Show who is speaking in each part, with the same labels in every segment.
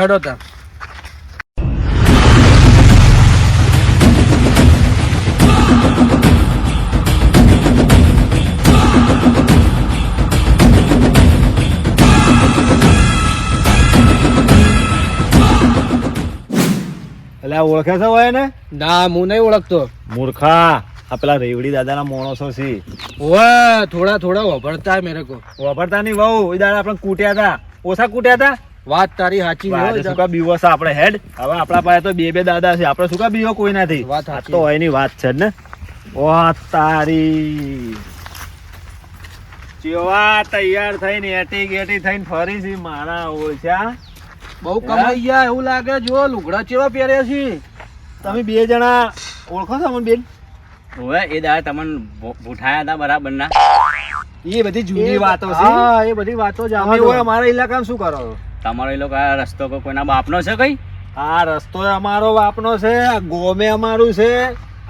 Speaker 1: હેડો તા
Speaker 2: એટલે ઓળખે છે હોય ને
Speaker 1: ના હું નહીં ઓળખતો.
Speaker 2: મૂર્ખા. આ પેલા રેવડી દાદાના મોણસો છે
Speaker 1: ઓવે થોડા થોડા વભરતા મેરે કો
Speaker 2: વાપરતા નહીં બહુ એ દાદા આપણે કૂટ્યા હતા. ઓછા કૂટ્યા હતા?
Speaker 1: વાત તારી સાચી છે હો
Speaker 2: શું કા બીવો છે આપણે હેડ? હવે આપણા પાસે તો બે બે દાદા છે. આપણે શું કા બીવો કોઈ નથી
Speaker 1: વાત
Speaker 2: તો એની વાત છે ને. વાત તારી. ચેવા તૈયાર થઈને એટી ગેટી થઈને ફરી છે મારા ઓછા.
Speaker 1: બહુ કમાઈ ગયા એવું લાગે. જો લુગડા ચેવા પહેર્યા છે.
Speaker 2: તમે બે જણા ઓળખો છો અમન બેન?
Speaker 3: હવે એ દાદા તમને ભૂઠાયા હતા બરાબર ના
Speaker 2: એ બધી જૂની વાતો છે.
Speaker 1: હા એ બધી વાતો જ
Speaker 2: અમે ઓય અમારા ઇલાકામાં શું કરો? છો?
Speaker 3: તમારો એ લોકો આ રસ્તો કોઈના બાપનો છે કઈ?
Speaker 2: આ રસ્તો અમારો બાપનો છે આ ગોમે અમારું છે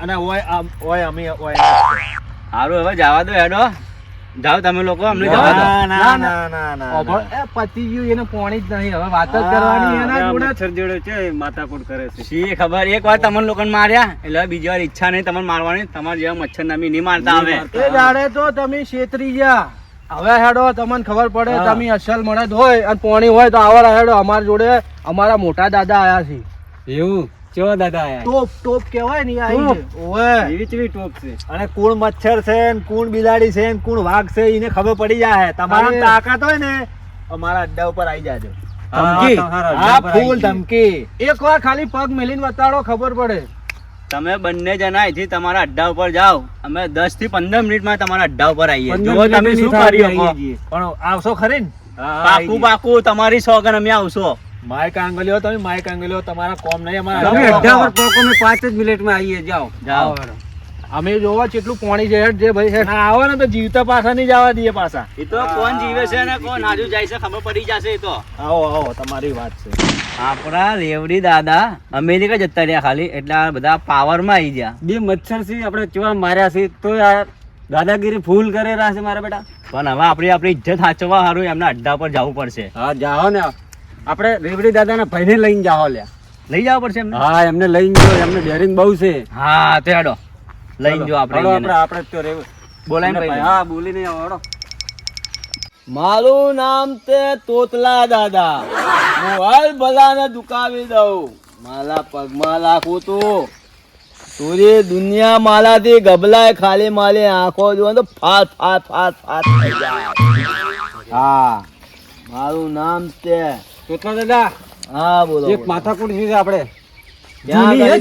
Speaker 2: અને ઓય ઓય અમે ઓય
Speaker 3: સારું હવે જવા દો હેડો. જાઓ તમે લોકો અમને જવા દો.
Speaker 2: ના ના ના ના
Speaker 1: એ પતી ગયું એને પોણી જ નહીં. હવે વાત જ કરવાની એના જોડે
Speaker 2: જોડે છે માથાકૂટ કરે છે.
Speaker 3: શી ખબર? એક વાર તમને લોકોને માર્યા. એટલે બીજી વાર ઈચ્છા નહીં તમને મારવાની. તમારે જેવા મચ્છર નામી નહીં મારતા આવે
Speaker 1: એ દાડે તો તમે છેતરી ગયા. હવે હેડો તમને ખબર પડે તમે અસલ મળદ હોય અને પોણી હોય તો આવા હેડો અમારા જોડે અમારા મોટા દાદા આયા છે.
Speaker 3: એવું? કેવા દાદા આયા?
Speaker 1: ટોપ ટોપ કેવાય ને આ આઈ
Speaker 3: એવી ચવી ટોપ છે?
Speaker 2: અને કોણ મચ્છર છે ને કોણ બિલાડી છે ને કોણ વાઘ છે એને ખબર પડી જાય. તમારા તાકાત હોય ને અમારા અડ્ડા ઉપર આવી જાજો.
Speaker 3: ધમકી?
Speaker 2: હા ફૂલ ધમકી.
Speaker 1: એક વાર ખાલી પગ મેલીને બતાડો ખબર પડે.
Speaker 3: તમે બંને જણા અહીંથી તમારા અડ્ડા ઉપર જાઓ. અમે દસથી પંદર મિનિટમાં તમારા અડ્ડા ઉપર આવીએ. જો તમે શું કરી શકો
Speaker 2: પણ આવશો ખરી ને?
Speaker 3: પાકું પાકું તમારી સોગન અમે આવશો.
Speaker 2: માય કાંગલીઓ તમે માય કાંગલીઓ તમારા કોમ નહીં અમારા
Speaker 1: અડ્ડા
Speaker 2: ઉપર પાંચ જ મિનિટમાં આવીએ જાઓ.
Speaker 3: જાઓ.
Speaker 1: અમે જોવા કેટલું પાણી છે હેડ જે ભાઈ
Speaker 2: ના આવો ને તો જીવતા પાછા નહીં જવા દઈએ પાછા.
Speaker 3: એ તો કોણ જીવે છે ને કોણ? આજુ જાય છે ખબર પડી જશે એ તો.
Speaker 2: આવો આવો તમારી વાત છે.
Speaker 3: આપણા રેવડી દાદા અમેરિકા જતા રહ્યા ખાલી એટલે આ બધા પાવરમાં આવી ગયા.
Speaker 4: બે મચ્છર છે આપણે ચેવા માર્યા છે તો આ દાદાગીરી ફૂલ કરે રહ્યા છે મારા બેટા.
Speaker 3: પણ હવે આપણી આપણી ઇજ્જત સાચવવા સારું એમના અડ્ડા પર જવું પડશે.
Speaker 4: હા જાઓ ને આપણે રેવડી દાદાના ભાઈને લઈને જાઓ લ્યા.
Speaker 3: લઈ જવા પડશે એમને?
Speaker 4: હા એમને લઈને જાઓ એમને ડેરિંગ બહુ છે.
Speaker 3: હા તે હેડો. લઈને જો આપણે
Speaker 4: આપણે આપણે તો રેવ
Speaker 3: બોલાય
Speaker 4: ભાઈ, હા બોલી આવો આવડો
Speaker 3: મારું નામ તે તોતલા દાદા. હું હાલ ભલાને દુકાવી દઉં. માલા પગમાં લાખું તું. પૂરી દુનિયા માલાથી ગબલાય ખાલી માલી આંખો જુઓ તો ફાટ ફાટ ફાટ ફાટ થઈ જાય. હા. મારું નામ તે
Speaker 4: કેટલા દાદા?
Speaker 3: હા બોલો
Speaker 4: એક માથાકૂટ છે આપણે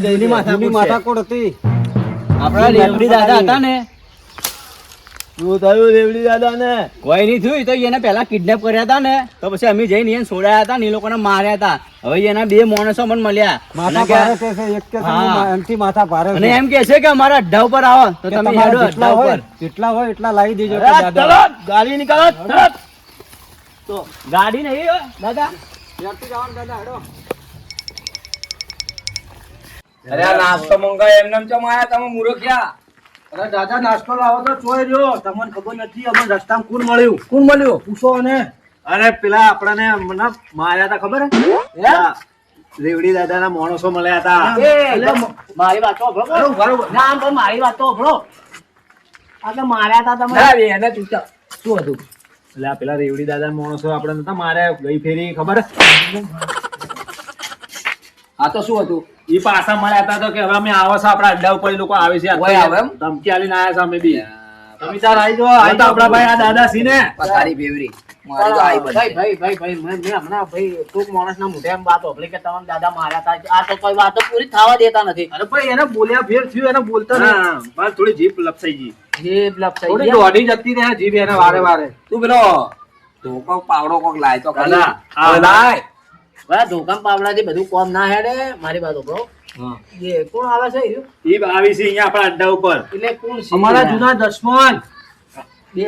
Speaker 4: જૂની માથાકૂટ હતી.
Speaker 3: આપણા રેવડી દાદા હતા ને શું થયું રેવડી દાદા ને કોઈ નહીં થયું તો એને પેલા કિડનેપ કર્યા હતા ને. તો પછી અમે જઈને એને છોડાયા હતા ને એ લોકોને માર્યા હતા. હવે એના બે માણસો મને મળ્યા.
Speaker 4: માથા ભારે છે, એક કે એમથી માથા ભારે
Speaker 3: અને એમ કે છે કે અમારા અડ્ડા ઉપર આવો તો તમે હેડો અડ્ડા ઉપર.
Speaker 4: જેટલા હોય એટલા લાવી દેજો દાદા.
Speaker 3: ગાડી નીકાળો તો ગાડી નહીં દાદા.
Speaker 4: જવાનું દાદા હેડો.
Speaker 3: અરે આ નાસ્તો મંગાય એમને ચમ આયા? તમે મૂર્ખ્યા
Speaker 1: અરે દાદા નાસ્તો લાવો તો ચોય રહ્યો તમને ખબર નથી અમને રસ્તામાં કોણ મળ્યું? કોણ મળ્યું? પૂછો અને.
Speaker 2: અરે પેલા આપણને મને માર્યા હતા ખબર હે? રેવડી દાદા ના માણસો મળ્યા હતા
Speaker 3: મારી વાત તો
Speaker 1: બરોબર,
Speaker 3: ના આમ મારી વાત તો. આ તો માર્યા હતા તમે.
Speaker 1: એને ચૂચા શું હતું?
Speaker 2: એટલે આ પેલા રેવડી દાદા માણસો આપણે નતા માર્યા ગઈ ફેરી ખબર
Speaker 1: આ તો શું હતું?
Speaker 2: એ પાછા મળ્યા હતા તો કે હવે અમે આવો છો આપણા અડ્ડા ઉપર લોકો આવે છે.
Speaker 1: આવે?
Speaker 2: ધમકી આલીને આયા છે અમે બી. તમે આવી જાઓ આવી તો આપણા ભાઈ આ દાદા સી ને
Speaker 1: તારી બેવરી. ભાઈ ભાઈ ભાઈ ભાઈ મેં મેં હમણાં ભાઈ કોક માણસના મોઢે એમ વાત સાંભળી કે તમારા દાદા માર્યા હતા આ તો કોઈ વાતો પૂરી થવા દેતા નથી. એને બોલ્યા ફેર થયું એને બોલતા નહીં.
Speaker 2: થોડી જીભ લપસાઈ ગઈ.
Speaker 1: જીભ લપસાઈ થોડી દોડી જતી રહે જીભ એને વારે વારે.
Speaker 5: તું પેલો ધોકો પાવડો કોક લાય તો લાય.
Speaker 1: ભાઈ ધોકામ પાવડાથી બધું કોમ ના હેડે મારી બાજુ બ્રો એ કોણ આવે છે ઈ?
Speaker 2: ઈ આવી છે અહીંયા આપણા અડ્ડા ઉપર.
Speaker 1: એટલે કોણ છે? અમારા જૂના દસમન. બે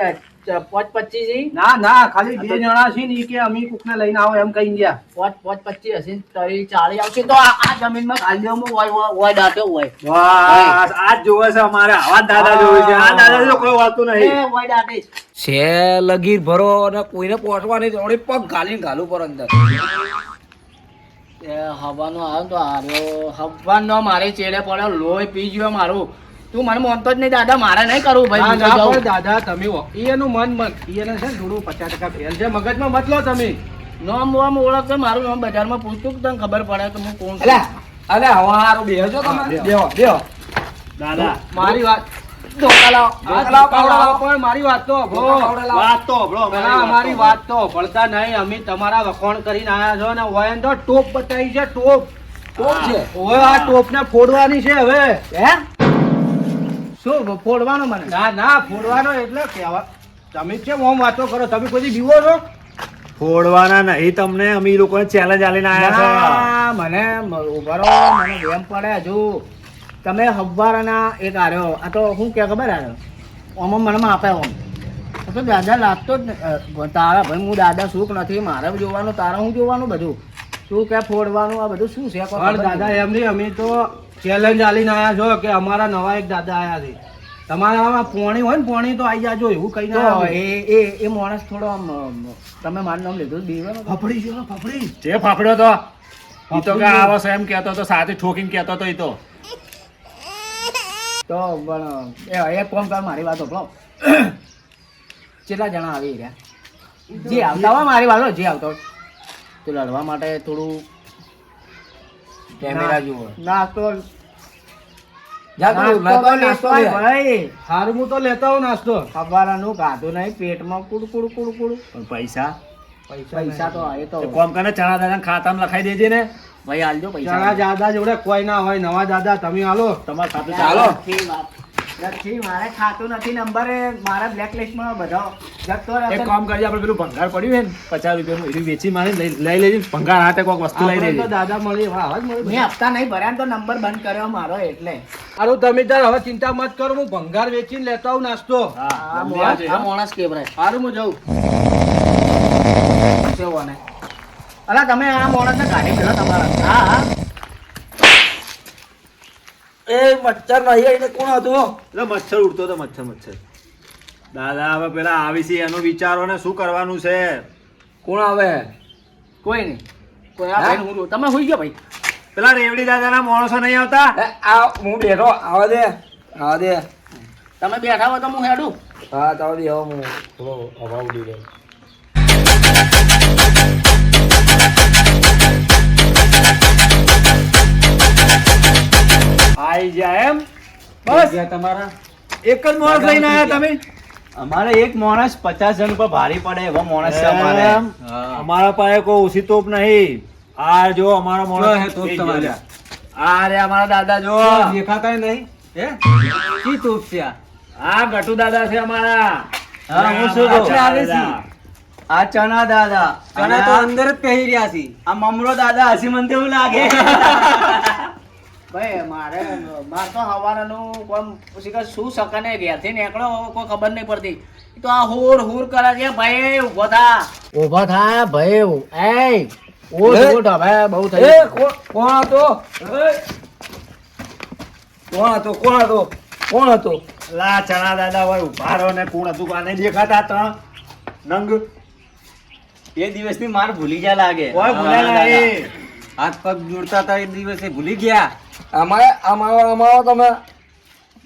Speaker 1: પાંચ પચીસ ના ના ખાલી બે જણા છે ને કે અમે કોકને લઈને આવો એમ કહી ગયા. પાંચ પાંચ પચીસ હશે ને તરી ચાળી આવશે. તો આ જમીનમાં ખાલી હોય હોય હોય હોય.
Speaker 2: આ જ જોવે છે અમારે. આવા દાદા જોવે છે. આ દાદા જો કોઈ વાળતું નહીં.
Speaker 1: હોય દાટે
Speaker 5: છે લગીર ભરો અને કોઈને પહોંચવાની જોડે પગ ગાલીને ગાલું પર અંદર.
Speaker 1: હવાનો આવ્યો તો હાર્યો. હવાનો મારે ચેડે પડ્યો. લોહી પી ગયો મારું. તું મને માનતો જ નહીં દાદા. મારે નહીં કરવું ભાઈ.
Speaker 6: દાદા તમે ઓ- મન મન. ઈએને છે થોડું પચાસ ટકા ફેલ છે. મગજમાં મત લો તમે.
Speaker 1: નામ બોમ ઓળખતો મારું નામ બજારમાં પૂછતું કે તને ખબર પડે કે હું કોણ.
Speaker 5: અલે અલે હવે હારું બેહજો તમે. બેહો બેહો.
Speaker 6: દાદા. મારી વાત.
Speaker 1: ધોકા લાવો.
Speaker 6: આ ધોકાવાળા પણ મારી વાત તો અભો.
Speaker 2: વાત તો હંભળો,
Speaker 6: અમારી વાત તો ભળતા નહીં. અમે તમારા વખોણ કરીને આયા છો ને હોય તો ટોપ બતાવી છે ટોપ.
Speaker 5: ટોપ છે?
Speaker 6: હવે આ ટોપ ને ફોડવાની છે હવે.
Speaker 1: હે? શું ફોડવાનો મને?
Speaker 6: ના ના ફોડવાનો એટલે કેવા તમે કેમ ઓમ વાતો કરો? તમે કોઈ બીવો છો?
Speaker 2: ફોડવાના નહીં તમને. અમે લોકો લોકોને ચેલેન્જ આલીને આયા
Speaker 1: છે. મને ઉભરો મને વેમ પડે હજુ. તમે હવારના એક આર્યો. આ તો શું કે ખબર આર્યો? ઓમાં મનમાં આપે ઓમ. તો દાદા લાગતો જ તારા ભાઈ હું દાદા સુખ નથી મારે જોવાનું તારા હું જોવાનું બધું. શું કે ફોડવાનું આ બધું શું છે?
Speaker 6: દાદા એમ નહીં અમે તો ચેલેન્જ આલીને આયા છો કે અમારા નવા એક દાદા આવ્યા છે. તમારામાં પોણી હોય ને પોણી તો આવી જાજો એવું કઈ ના
Speaker 1: એ એ એ માણસ થોડો આમ તમે મારું નામ લીધું બીવાનો
Speaker 6: ફફડી છે ફફડી.
Speaker 2: જે ફફડ્યો તો તો કે આવો એમ કહેતો તો સાથે ઠોકીને કહેતો તો એ તો.
Speaker 1: તો પણ એ એક કોમ કર મારી વાત સાંભળો કેટલા જણા આવી રહ્યા? જે આવતા હોય મારી વાતો જે આવતા હોય. તો લડવા માટે થોડું
Speaker 5: કેમેરા જુઓ.
Speaker 1: ના તો
Speaker 6: હારું તો લેતા હું નાસ્તો.
Speaker 1: ખવાવાનું કાધું નહીં પેટમાં કુડ કુડ કુડ કુડ.
Speaker 2: પૈસા?
Speaker 1: પૈસા તો આવે તો
Speaker 2: તો કોમ કરે ચણા દાદા ખાતામાં લખાઈ દેજે ને.
Speaker 1: ભાઈ હાલજો પૈસા.
Speaker 6: જણા દાદા જોડે કોઈ ના હોય નવા દાદા તમે હાલો
Speaker 2: તમારે ખાતું
Speaker 5: ચાલો.
Speaker 1: નથી મારે ખાતું નથી. નંબરે મારા બ્લેક લિસ્ટમાં બધો. જતો
Speaker 2: એક કામ કરજે આપણે પેલું ભંગાર પડ્યું છે ને પચાસ રૂપિયાનું એનું વેચી મારી લઈ લઈ લેજે ભંગાર હાથે કોઈક વસ્તુ લઈ લેજે.
Speaker 6: તો દાદા મળી વાહ મળી
Speaker 1: મેં હપ્તા નહીં ભર્યા તો નંબર બંધ કર્યો મારો એટલે.
Speaker 6: હારું તમે તાર હવે ચિંતા મત કરો હું ભંગાર વેચીને લેતા હું નાસ્તો.
Speaker 2: હા
Speaker 1: માણસ કેવરાય.
Speaker 6: સારું હું જાઉં.
Speaker 1: કેવો ને અલા તમે આ માણસને કાઢી પેલા તમારા. હા હા.
Speaker 5: એ મચ્છર નહીં એટલે કોણ હતું
Speaker 2: એટલે મચ્છર ઉડતો હતો મચ્છર મચ્છર. દાદા હવે પેલા આવી છે એનો વિચારો ને શું કરવાનું છે?
Speaker 5: કોણ આવે?
Speaker 1: કોઈ નહીં. કોઈ આ ભાઈ હું તમે હોઈ ગયો ભાઈ.
Speaker 2: પેલા રેવડી દાદાના માણસો નહીં આવતા?
Speaker 5: આ હું બેઠો. આવે દે આવે દે.
Speaker 1: તમે બેઠા હો તો હું હેડું.
Speaker 5: હા તો દે હવે હું. થોડો અભાવ ઉડી ગયો
Speaker 2: બસ.
Speaker 4: તમારા?
Speaker 2: એક જ માણસ લઈને આવ્યા તમે?
Speaker 3: અમારે એક માણસ પચાસ જણ પર ભારી પડે એવો માણસ છે અમારે.
Speaker 2: અમારા પાસે કોઈ ઓછી તોપ નહીં. આ જો અમારો માણસ
Speaker 4: તોપ તમારે?
Speaker 2: આ રે અમારા દાદા જો.
Speaker 6: દેખાતા નહીં?
Speaker 4: હે? કી તોપ છે આ?
Speaker 2: ગટુ દાદા છે અમારા.
Speaker 3: હા, હું શું કહું?
Speaker 2: આવે છે
Speaker 3: આ ચણા દાદા.
Speaker 4: ચણા તો અંદર જ પહેરી રહ્યા છે
Speaker 3: આ મમરો દાદા હસી મને એવું લાગે.
Speaker 1: ભાઈ મારે મારે તો હવારનું કોમ પછી કે શું સકને ઘેરથી નીકળો કોઈ ખબર નહીં પડતી. તો આ હોર હોર કરે છે ભાઈ ઊભો થા. ઊભો થા ભાઈ એ ઓટ. ઓટ હવે બહુ થઈ
Speaker 5: કોણ કોણ હતો? કોણ હતો કોણ હતો? કોણ હતો?
Speaker 2: લા ચણા દાદા હોય ઊભા રહો ને કોણ હતું કાને દેખાતા ત્રણ નંગ.
Speaker 3: એ દિવસની માર ભૂલી ગયા લાગે.
Speaker 2: ભૂલ્યા નહીં.
Speaker 4: હાથ પગ જોડતા હતા એ દિવસે ભૂલી ગયા.
Speaker 5: અમારે અમારો અમારો તમે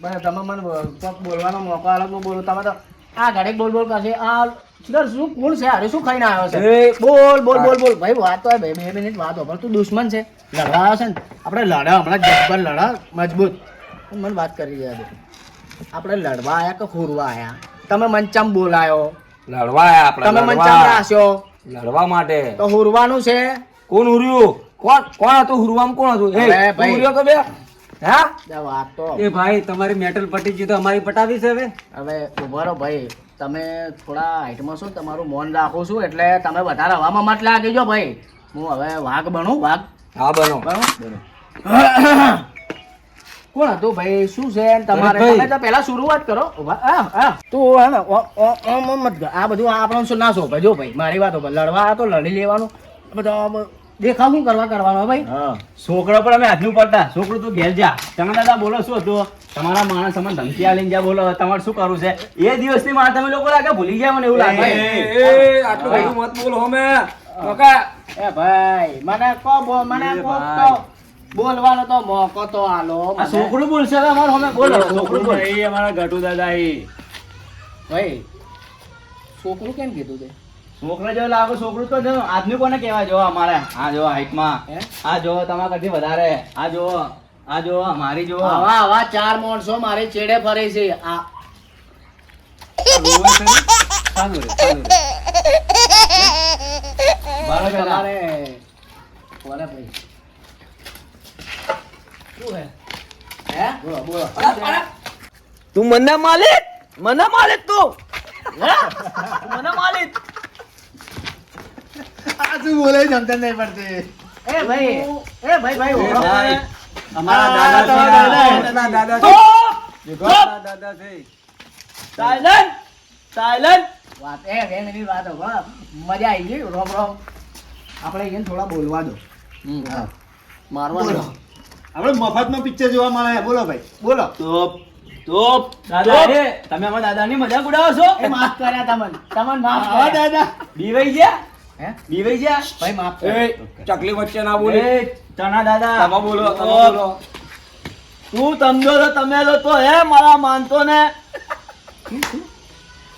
Speaker 1: ભાઈ તમે મને બોલવાનો મોકો આલો તો બોલો. તમે તો આ ઘરે બોલ બોલ કરશે. આ સુધર શું કોણ છે? અરે શું ખાઈને આવ્યો છે? બોલ બોલ બોલ બોલ. ભાઈ વાત તો ભાઈ બે મિનિટ વાત હોભળ. તું દુશ્મન છે. લડવા છે ને. આપણે લડા હમણાં જબ્બર લડા. મજબૂત. મને વાત કરી રહ્યા છે. આપણે લડવા આયા કે ખોરવા આયા? તમે મંચમ બોલાયો?
Speaker 5: લડવા આયા આપણે
Speaker 1: તમે મંચમ
Speaker 5: લડવા.
Speaker 1: રાખ્યો?
Speaker 5: લડવા માટે.
Speaker 1: તો હુરવાનું છે?
Speaker 5: કોણ હુર્યું? કોણ કોણ હતું? હુરવામ કોણ હતું? એ
Speaker 1: ભાઈ.
Speaker 5: તો બે? હા?
Speaker 1: વાત તો
Speaker 4: એ ભાઈ તમારી મેટલ પટી ગઈ તો અમારી પટાવી છે હવે.
Speaker 1: હવે ઊભા ભાઈ. તમે થોડા હાઈટમાં છો તમારું મોન રાખો છું એટલે તમે વધારે હવામાં મત લાગી જો ભાઈ. હું હવે વાઘ બનું વાઘ.
Speaker 5: હા બનો.
Speaker 1: બનું? કોણ હતું ભાઈ? શું છે? તમારે. તમે તો પહેલા શરૂઆત કરો. તું હે ને ઓમ મત આ બધું આપણો શું ના શોભે? જો ભાઈ મારી વાત લડવા તો લડી લેવાનું. બધો દેખાવ શું કરવા કરવાનો ભાઈ?
Speaker 3: છોકરો પર અમે હાથ પડતા. છોકરો તું ઘેર જા. તમે દાદા બોલો શું હતું? તમારા માણસ અમને ધમકી આલીને જ્યાં બોલો તમારે શું કરવું છે? એ દિવસની માર તમે લોકો લાગે ભૂલી ગયા મને એવું લાગે.
Speaker 5: એ, એ, આટલું બધું મત બોલો અમે
Speaker 1: એ ભાઈ મને કો બો- મને
Speaker 3: એ
Speaker 1: તો. બોલવાનો તો મોકો તો આલો
Speaker 3: છોકરું બોલશે હવે અમારે સામે બોલો છોકરું બોલ
Speaker 4: નહીં, અમારા ગટુ દાદા એ
Speaker 1: ભાઈ છોકરું કેમ કીધું તે?
Speaker 3: છોકરા જેવો લાગો છોકરું તો જો આદમી કોને કેવા જો અમારે. આ જો હાઈટમાં? આ જો તમારા કરતી વધારે. આ જો આ જો મારી જો
Speaker 1: આવા આવા ચાર માણસો મારી ચેડે ફરે છે. આ
Speaker 3: તું મને માલિક? મને માલિક તું? તું મને માલિક?
Speaker 2: શું બોલે સમજણ નહીં પડતી.
Speaker 1: એ ભાઈ એ ભાઈ ભાઈ.
Speaker 3: અમારા દાદા
Speaker 2: દાદા.
Speaker 3: દાદા
Speaker 4: દાદા
Speaker 3: છે. સાયલન્ટ સાયલન્ટ
Speaker 1: વાત એ એમ એની વાત હો મજા આવી ગઈ રોમ રોમ. આપણે એને થોડા બોલવા દો. હા. મારવા દો.
Speaker 2: આપણે મફતમાં પિક્ચર જોવા મળે. બોલો ભાઈ. બોલો.
Speaker 3: તોપ તો દાદા ની તમે અમારા દાદાની મજાક ઉડાવો છો?
Speaker 1: માફ કર્યા તમને. તમને માફ કર્યા.
Speaker 3: દાદા. બીવાઈ ગયા?
Speaker 1: હે?
Speaker 3: બીવાઈ ગયા?
Speaker 1: ભાઈ માફ
Speaker 4: ચકલી વચ્ચે ના બોલે.
Speaker 3: ચણા દાદા.
Speaker 4: તમે બોલો તમે બોલો.
Speaker 3: તું સમજો તો તમે લો તો હે મારા માનતો ને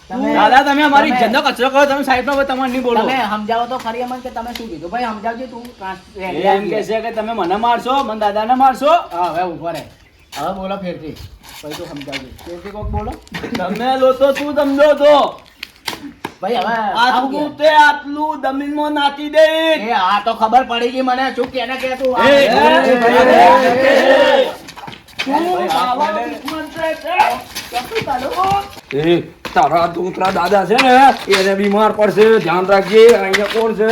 Speaker 3: દાદા તમે અમારી
Speaker 1: તમે-
Speaker 3: કચરો કરો તમે સાહેબ નો તમારે નહીં બોલો.
Speaker 1: તમે સમજાવો તો ખરી અમને કે તમે શું કીધું? ભાઈ સમજાવજો તું
Speaker 3: એમ કે છે કે તમે મને મારશો મને દાદાને મારશો?
Speaker 1: હા હવે ઊભો રહે. હવે બોલો ફેરથી. પછી તો સમજાવજો. ફેરથી કોક બોલો.
Speaker 3: તમે લો તો તું સમજો તો.
Speaker 1: ભાઈ હવે આવું
Speaker 3: તે આટલું જમીનમાં નાખી દે
Speaker 1: એ આ તો ખબર પડી ગઈ મને શું કેને કે તું
Speaker 3: એ,
Speaker 1: ભાઈ, તારું?
Speaker 4: દૂતરા દાદા છે ને એને બીમાર પડશે ધ્યાન રાખજે અહીંયા કોણ છે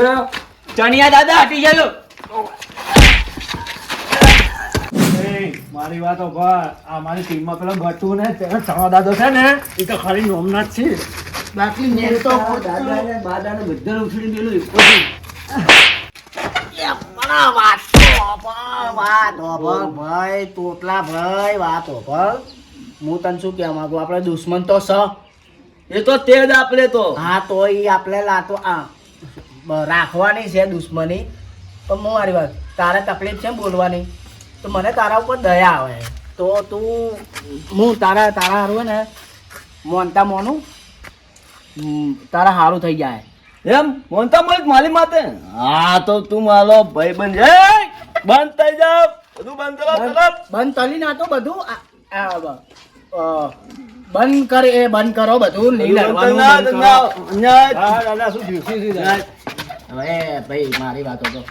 Speaker 3: ચણિયા દાદા હટી ગયેલો
Speaker 4: મારી વાતો પર આ મારી ટીમમાં પેલો ભટ્ટુ ને તેનો ચણા દાદો છે ને એ તો ખાલી નોમના જ છે
Speaker 1: બાકી મેં તો
Speaker 3: દાદાને બાદાને બધાને ઉછળી ગયેલું એક
Speaker 1: ભાઈ તોતલા ભાઈ વાત હોભળ. હું તને શું કહેવા માંગુ? આપણે દુશ્મન તો સ.
Speaker 3: એ તો તે જ આપણે તો.
Speaker 1: હા તો એ આપણે લાતો આ રાખવાની છે દુશ્મની. પણ હું મારી વાત તારે તકલીફ છે બોલવાની? તો મને તારા ઉપર દયા આવે. તો તું હું તારા તારા હારું ને મોનતા મોનું? તારા હારું થઈ જાય.
Speaker 3: એમ? મોનતા મલિક માલી માતે હા તો તું મારો ભાઈ બન છે બંધ થઈ જાવ બધું બંધ કરો
Speaker 1: બંધ તલી ના તો બધું બંધ કરે એ બંધ કરો બધું નહીં? હવે ભાઈ મારી વાતો તો.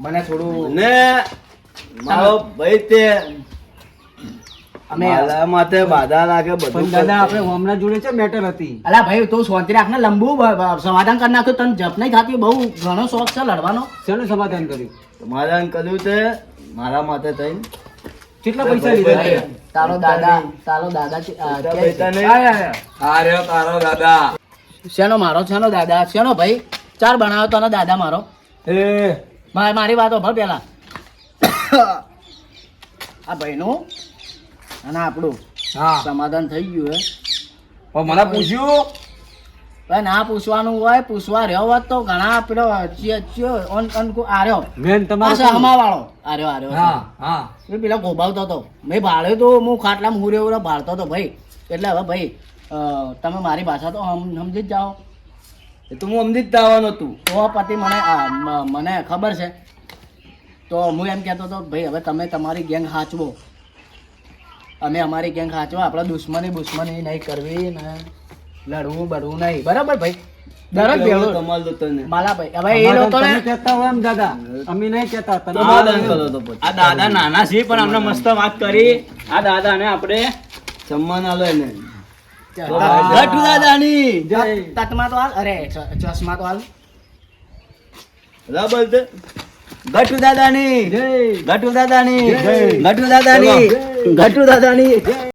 Speaker 1: મને થોડું
Speaker 3: ને મારો ભાઈ તે
Speaker 1: અમે
Speaker 3: માથે બાધા લાગે બધું
Speaker 4: દાદા આપણે હમણાં જોડે છે મેટર હતી.
Speaker 1: અલા ભાઈ તું શાંતિ રાખ ને લંબુ સમાધાન કરી નાખ્યું તને જપ નહીં ખાતી બહુ ઘણો શોખ છે લડવાનો.
Speaker 4: શેનું સમાધાન કર્યું?
Speaker 3: સમાધાન કર્યું તે મારા માથે થઈને.
Speaker 4: કેટલા પૈસા લીધા છે?
Speaker 1: તારો દાદા તારો દાદા છે, આ,
Speaker 3: બધા
Speaker 1: ક્યાંય
Speaker 3: પૈસા
Speaker 1: છે?
Speaker 3: નહીં.
Speaker 4: અરે તારો દાદા.
Speaker 1: શેનો મારો શેનો દાદા? શેનો ભાઈ? ચાર બનાવ્યો તને દાદા મારો.
Speaker 4: એ.
Speaker 1: મારી વાતો ભર પેલા. આ ભાઈનું અને આપણું
Speaker 4: હા.
Speaker 1: સમાધાન થઈ ગયું હે.
Speaker 4: પણ મને પૂછ્યું?
Speaker 1: ભાઈ ના પૂછવાનું હોય પૂછવા રહ્યો હોત તો ઘણા પેલો ચિયો- ચિયો ઓન- ઓન કો- આર્યો
Speaker 4: મેન
Speaker 1: આ હમા વાળો આર્યો આર્યો
Speaker 4: હા હા.
Speaker 1: એ પેલા ગોબાવતો હતો. મેં ભાળ્યો તો હું ખાટલા હુરે ઉરે ભાળતો હતો ભાઈ. એટલે હવે ભાઈ તમે મારી ભાષા તો સમ- સમજી જ જાઓ.
Speaker 3: એ તો હું સમજી જ આવવાનો તું
Speaker 1: તો પતિ મને મને ખબર છે. તો હું એમ કહેતો હતો ભાઈ હવે તમે તમારી ગેંગ હાચવો. અમે અમારી ગેંગ હાચવા આપણે દુશ્મની બુશ્મની નહીં કરવી ને લડવું બડવું નહીં. બરાબર ભાઈ? દરરોજ ભેળું.
Speaker 3: તમારે તો તને.
Speaker 1: માલા ભાઈ હવે એ લોકોને
Speaker 4: તમે કહેતા હોય એમ દાદા. અમે નહીં કહેતા તમે
Speaker 3: સમાધાન કરો તો પછી. આ દાદા નાના છે પણ અમને મસ્ત વાત કરી. આ દાદાને આપણે સન્માન આલો એને. ગટુ દાદાની.
Speaker 1: તતમાં તો હાલ. અરે ચશ્મા તો હાલ.
Speaker 3: બરાબર છે ગટુ દાદાની ગટુ દાદાની ગટુ દાદાની ગટુ દાદાની.